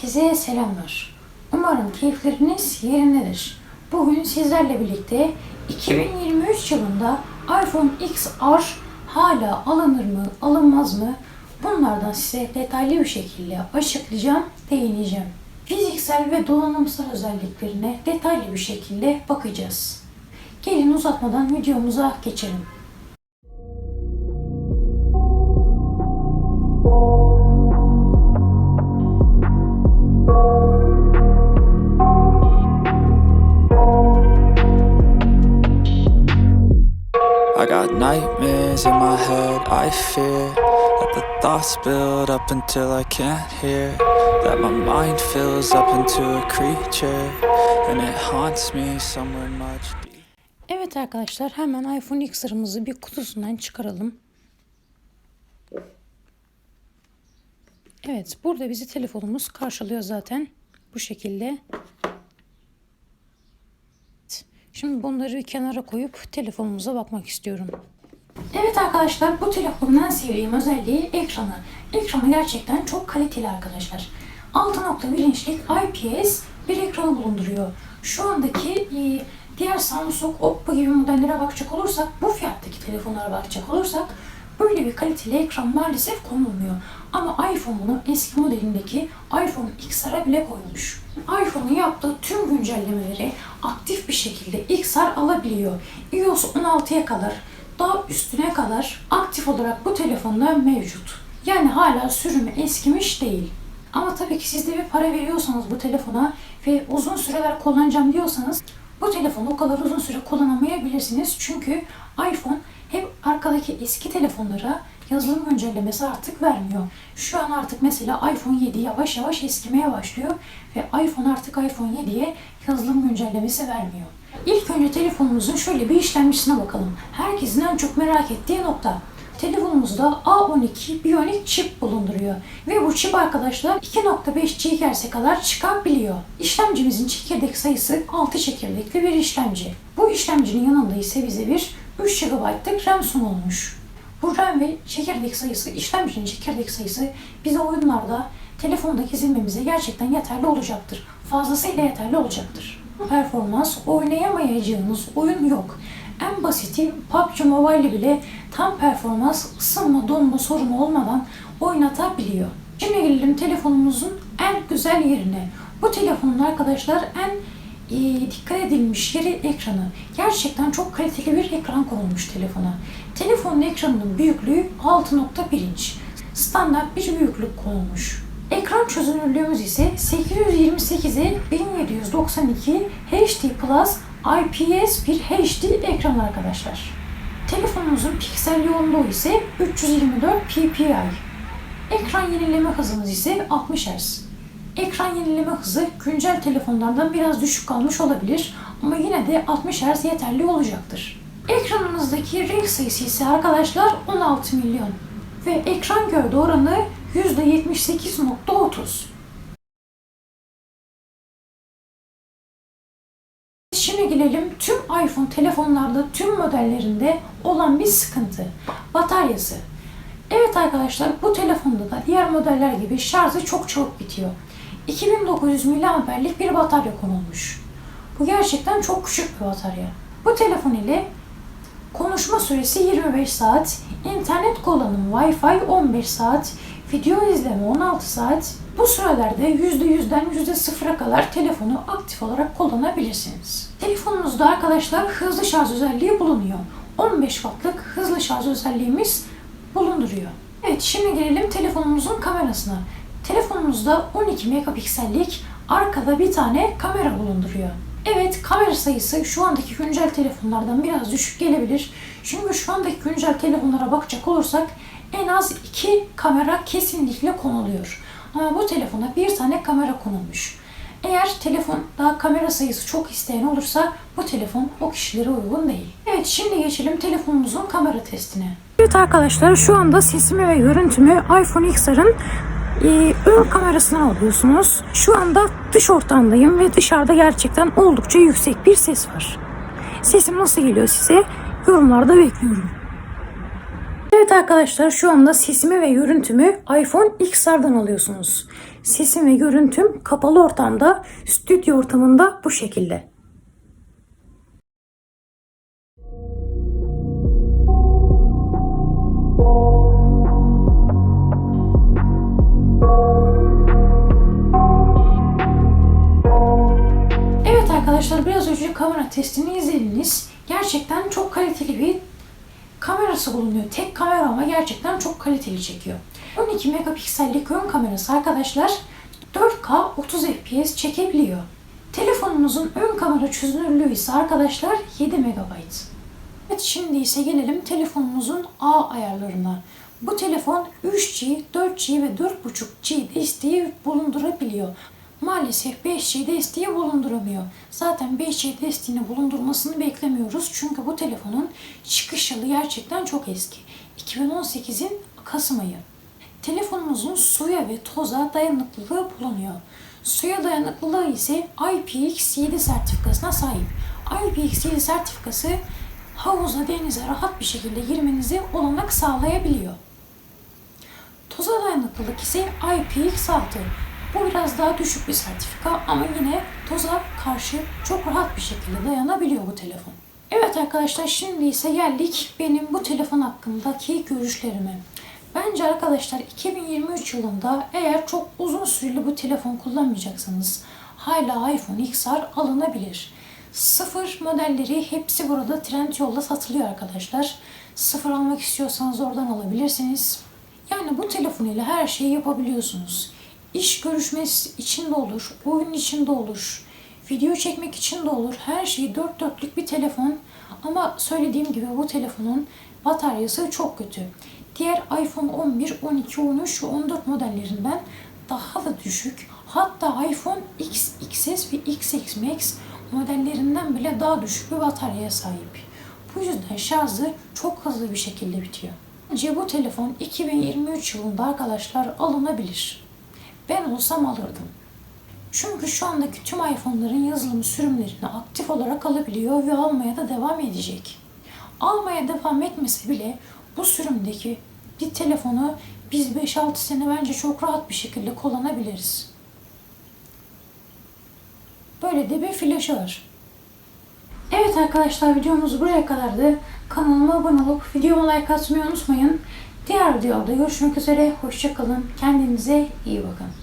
Herkese selamlar. Umarım keyifleriniz yerindedir. Bugün sizlerle birlikte 2023 yılında iPhone XR hala alınır mı, alınmaz mı? Bunlardan size detaylı bir şekilde açıklayacağım, değineceğim. Fiziksel ve donanımsal özelliklerine detaylı bir şekilde bakacağız. Gelin uzatmadan videomuza geçelim. Nightmares in my head, I fear That the thoughts build up until I can't hear That my mind fills up into a creature And it haunts me somewhere much Evet arkadaşlar hemen iPhone XR'ımızı bir kutusundan çıkaralım. Evet burada bizi telefonumuz karşılıyor zaten. Bu şekilde. Şimdi bunları bir kenara koyup telefonumuza bakmak istiyorum. Evet arkadaşlar bu telefonun en sevdiğim özelliği ekranı. Ekranı gerçekten çok kaliteli arkadaşlar. 6.1 inçlik IPS bir ekranı bulunduruyor. Şu andaki e, diğer Samsung, Oppo gibi modellere bakacak olursak, bu fiyattaki telefonlara bakacak olursak böyle bir kaliteli ekran maalesef konulmuyor. Ama iPhone bunu eski modelindeki iPhone XR'a bile koymuş. iPhone'un yaptığı tüm güncellemeleri aktif bir şekilde XR alabiliyor. iOS 16'ya kadar daha üstüne kadar aktif olarak bu telefonda mevcut. Yani hala sürümü eskimiş değil. Ama tabii ki siz de bir para veriyorsanız bu telefona ve uzun süreler kullanacağım diyorsanız bu telefonu o kadar uzun süre kullanamayabilirsiniz. Çünkü iPhone hep arkadaki eski telefonlara yazılım güncellemesi artık vermiyor. Şu an artık mesela iPhone 7 yavaş yavaş eskimeye başlıyor ve iPhone artık iPhone 7'ye yazılım güncellemesi vermiyor. İlk önce telefonumuzun şöyle bir işlemcisine bakalım. Herkesin en çok merak ettiği nokta. Telefonumuzda A12 Bionic çip bulunduruyor. Ve bu çip arkadaşlar 2.5 GHz'e kadar çıkabiliyor. İşlemcimizin çekirdek sayısı 6 çekirdekli bir işlemci. Bu işlemcinin yanında ise bize bir 3 GB'lık RAM sunulmuş. Bu RAM ve çekirdek sayısı, işlemcinin çekirdek sayısı bize oyunlarda telefonda gezinmemize gerçekten yeterli olacaktır. Fazlasıyla yeterli olacaktır. Performans oynayamayacağınız oyun yok. En basiti PUBG Mobile bile tam performans ısınma donma sorunu olmadan oynatabiliyor. Şimdi gelelim telefonumuzun en güzel yerine. Bu telefonun arkadaşlar en e, dikkat edilmiş yeri ekranı. Gerçekten çok kaliteli bir ekran konulmuş telefona. Telefonun ekranının büyüklüğü 6.1 inç. Standart bir büyüklük konulmuş. Ekran çözünürlüğümüz ise 828'e 1792 HD Plus IPS bir HD ekran arkadaşlar. Telefonumuzun piksel yoğunluğu ise 324 ppi. Ekran yenileme hızımız ise 60 Hz. Ekran yenileme hızı güncel telefonlardan biraz düşük kalmış olabilir ama yine de 60 Hz yeterli olacaktır. Ekranımızdaki renk sayısı ise arkadaşlar 16 milyon ve ekran gövde oranı %78.30. Şimdi gelelim tüm iPhone telefonlarda tüm modellerinde olan bir sıkıntı. Bataryası. Evet arkadaşlar bu telefonda da diğer modeller gibi şarjı çok çabuk bitiyor. 2900 mAh'lik bir batarya konulmuş. Bu gerçekten çok küçük bir batarya. Bu telefon ile konuşma süresi 25 saat, internet kullanımı Wi-Fi 15 saat, video izleme 16 saat. Bu sürelerde %100'den %0'a kadar telefonu aktif olarak kullanabilirsiniz. Telefonunuzda arkadaşlar hızlı şarj özelliği bulunuyor. 15 wattlık hızlı şarj özelliğimiz bulunduruyor. Evet şimdi gelelim telefonumuzun kamerasına. Telefonumuzda 12 megapiksellik arkada bir tane kamera bulunduruyor. Evet kamera sayısı şu andaki güncel telefonlardan biraz düşük gelebilir. Çünkü şu andaki güncel telefonlara bakacak olursak en az iki kamera kesinlikle konuluyor. Ama bu telefona bir tane kamera konulmuş. Eğer telefon daha kamera sayısı çok isteyen olursa bu telefon o kişilere uygun değil. Evet şimdi geçelim telefonumuzun kamera testine. Evet arkadaşlar şu anda sesimi ve görüntümü iPhone XR'ın e, ön kamerasına alıyorsunuz. Şu anda dış ortamdayım ve dışarıda gerçekten oldukça yüksek bir ses var. Sesim nasıl geliyor size? Yorumlarda bekliyorum. Evet arkadaşlar şu anda sesimi ve görüntümü iPhone XR'dan alıyorsunuz. Sesim ve görüntüm kapalı ortamda, stüdyo ortamında bu şekilde. Evet arkadaşlar biraz önce kamera testini izlediniz. Gerçekten çok kaliteli bir kamerası bulunuyor. Tek kamera ama gerçekten çok kaliteli çekiyor. 12 megapiksellik ön kamerası arkadaşlar 4K 30 FPS çekebiliyor. Telefonumuzun ön kamera çözünürlüğü ise arkadaşlar 7 MB. Evet şimdi ise gelelim telefonumuzun A ayarlarına. Bu telefon 3G, 4G ve 4.5G desteği bulundurabiliyor. Maalesef 5G desteği bulunduramıyor. Zaten 5G desteğini bulundurmasını beklemiyoruz. Çünkü bu telefonun çıkış yılı gerçekten çok eski. 2018'in Kasım ayı. Telefonumuzun suya ve toza dayanıklılığı bulunuyor. Suya dayanıklılığı ise IPX7 sertifikasına sahip. IPX7 sertifikası havuza, denize rahat bir şekilde girmenize olanak sağlayabiliyor. Toza dayanıklılık ise IPX6. Bu biraz daha düşük bir sertifika ama yine toza karşı çok rahat bir şekilde dayanabiliyor bu telefon. Evet arkadaşlar şimdi ise geldik benim bu telefon hakkındaki görüşlerime. Bence arkadaşlar 2023 yılında eğer çok uzun süreli bu telefon kullanmayacaksanız hala iPhone XR alınabilir. Sıfır modelleri hepsi burada Trendyol'da satılıyor arkadaşlar. Sıfır almak istiyorsanız oradan alabilirsiniz. Yani bu telefon ile her şeyi yapabiliyorsunuz. İş görüşmesi için de olur, oyun için de olur, video çekmek için de olur. Her şey dört dörtlük bir telefon. Ama söylediğim gibi bu telefonun bataryası çok kötü. Diğer iPhone 11, 12, 13 ve 14 modellerinden daha da düşük. Hatta iPhone X, XS ve XX Max modellerinden bile daha düşük bir bataryaya sahip. Bu yüzden şarjı çok hızlı bir şekilde bitiyor. Bence bu telefon 2023 yılında arkadaşlar alınabilir. Ben olsam alırdım. Çünkü şu andaki tüm iPhone'ların yazılım sürümlerini aktif olarak alabiliyor ve almaya da devam edecek. Almaya devam etmese bile bu sürümdeki bir telefonu biz 5-6 sene bence çok rahat bir şekilde kullanabiliriz. Böyle de bir flaşı var. Evet arkadaşlar videomuz buraya kadardı. Kanalıma abone olup videoma like atmayı unutmayın. Diğer videoda görüşmek üzere. Hoşçakalın. Kendinize iyi bakın.